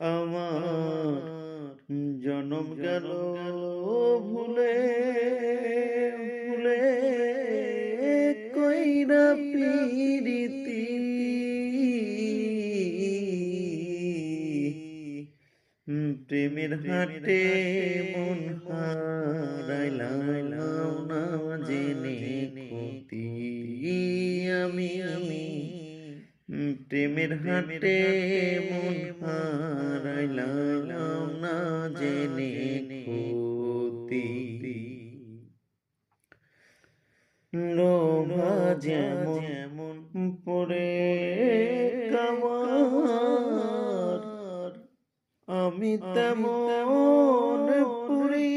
আমার জনম গেল ভুলে ভুলে কইরা পিরিতি প্রেমের হাটে মন হারাইলাম প্রেমের হাটে হারাইলাম না জেনে ক্ষতি। লোভা যেমন পড়ে কামার, আমি তেমন পুরি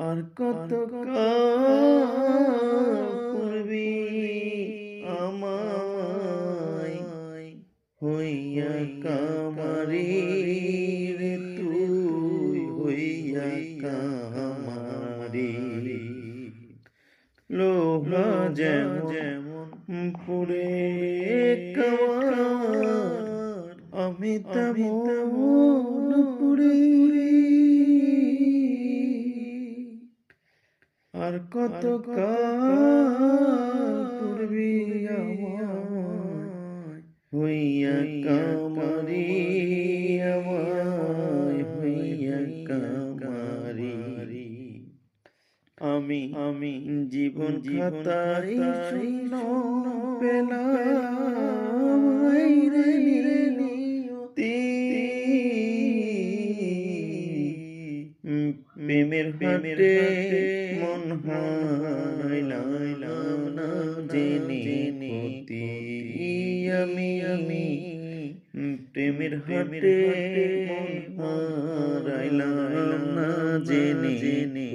আর কত পূর্বি হইয়া কামারি রে তুই হইয়া কামারি লোহা যেমন পুরে কামার আমি তেমন পুরি আর কত পূর্বি আমি আমি জীবন খাতাই শূন্য পেলাম রে নিয়তি প্রেমের হাটে মন হারাইলাম না, জেনে আমি প্রেমের হাটে হারাইলাম না জেনে জেনে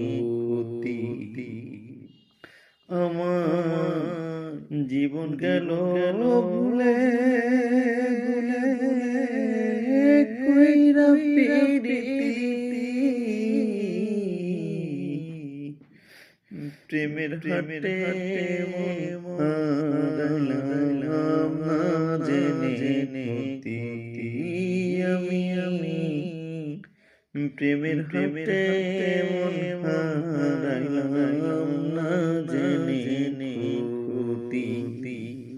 আমার জীবন গেল ভুলে কইরা প্রেমের হাটে হারাইলাম। প্রেমের প্রেমের মন হারাইলাম।